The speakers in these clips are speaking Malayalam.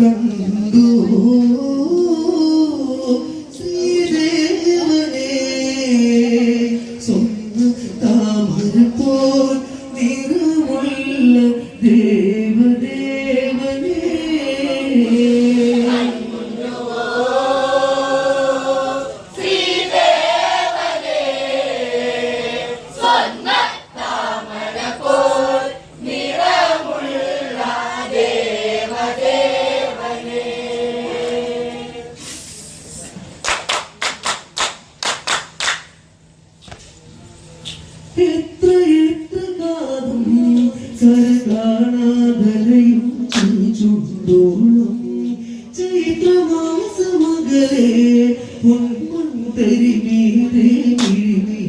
കണ്ടു. ചൈത്രമാസമകലെ പൊൻപൊന്തരി മീതെ മിഴിയോടെ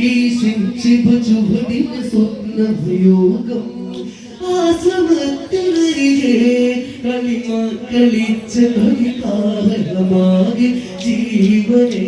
ഈ ശിവചുവടിന സ്വപ്നയോഗം ആശ്രമത്തിനരികെ കളിമ കളിച്ച കളികാരണമാകെ ജീവനെ.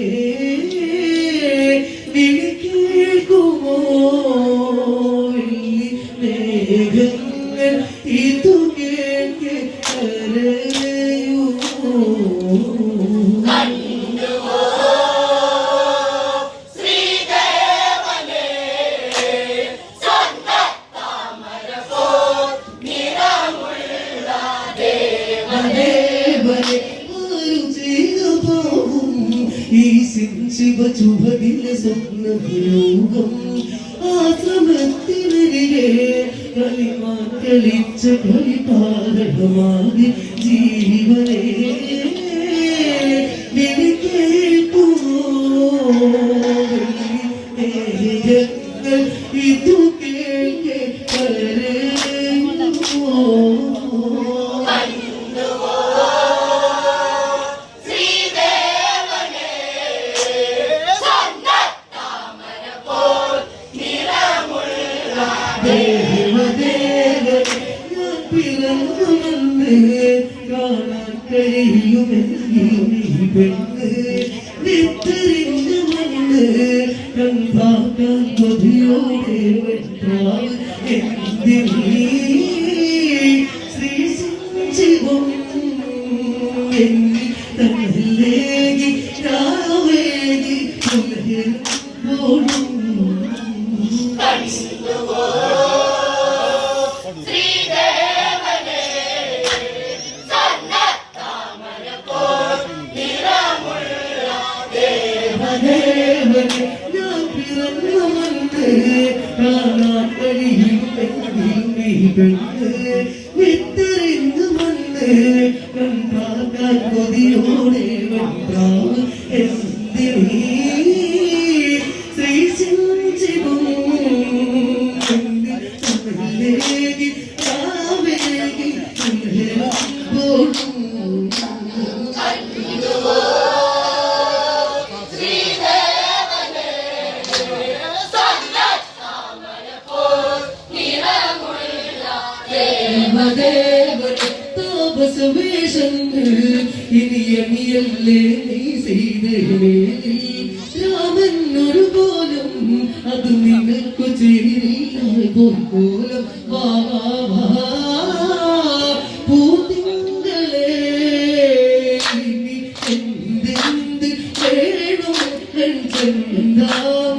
സ്വപ്നയോഗം ആശ്രമത്തിനരികെ കളിമാൻ കളിച്ച കളിപാരകമാകെ ജീവനെ. കാണാൻ കഴിയുമെങ്കിൽ പെണ്ണ് വിത്തറിഞ്ഞ മണ്ണ് കണ്ടാക്കാൻ കൊതിയോടെ വെട്ടാൻ എന്തിനീ ശ്രീ ശിവം പെണ്ണ് വിത്തറിഞ്ഞ മണ്ണ് കണ്ടാക്കാൻ കൊതിയോടെ എന്തിനീ സവേഷങ്ങൾ ഇനിയ മിയല്ലേ നീ ചെയ്ത് രാമൻ ഒരു പോലും അത് നിനക്കു ചേരില്ല പോലും. പൂതിങ്കളെ എന്തെന്ത് വേണം? ചെന്താമ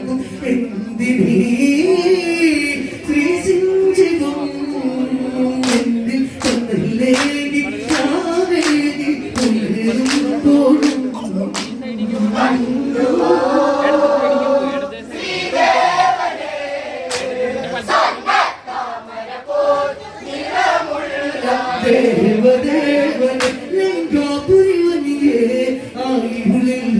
ദേവദേവനെ ലങ്കാപുരിവനിയേ ആയുളിൽ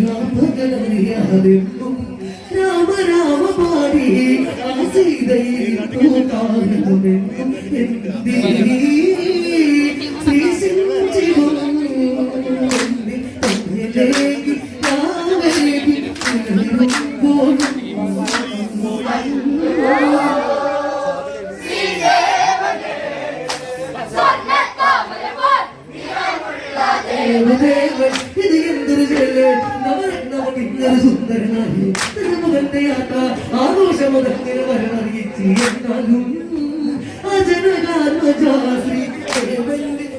ഇത് എന്തൊരു ചെല്ല് നവരത്നമ ഇന്നൊരു സുന്ദരനായി തിരുമുഖന്റെ യാത്ര ആഘോഷമുഖത്തിന് വരണറിയിച്ച് എന്നാലും ആ ജനകാത്മജാശ്രീ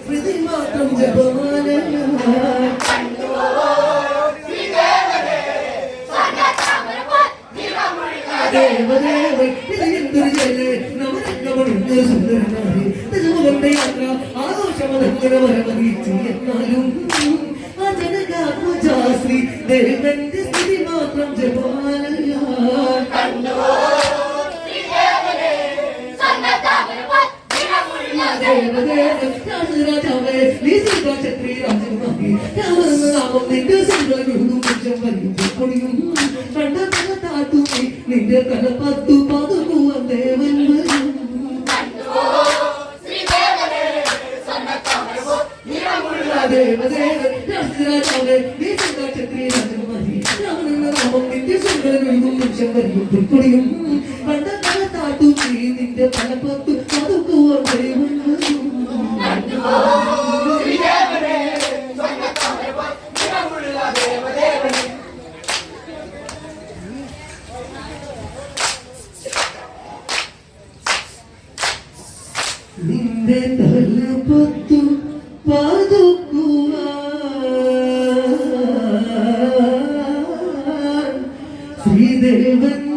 സ്മൃതി മാത്രം ജപമാല ദേവദേവൻ ഇത് എന്തൊരു ചെല്ല് നവരത്നമ ഇന്നൊരു സുന്ദരനായി തിരുമുഖന്റെ യാത്ര ആഘോഷമുഖത്തിന് വരണറിയിച്ച് എന്നാലും ആ ജനകാത്മജാശ്രീ ദേവന്റെ സ്മൃതി മാത്രം ജപമാല നിന്റെ തല പത്തു പുൽക്കൊടിയും കണ്ട തല താട്ടു നീ നിന്റെ തല പത്തു പതുക്കുവാൻ നിന്റെ തലപത്തു പാതുക്കുവാൻ ശ്രീദേവൻ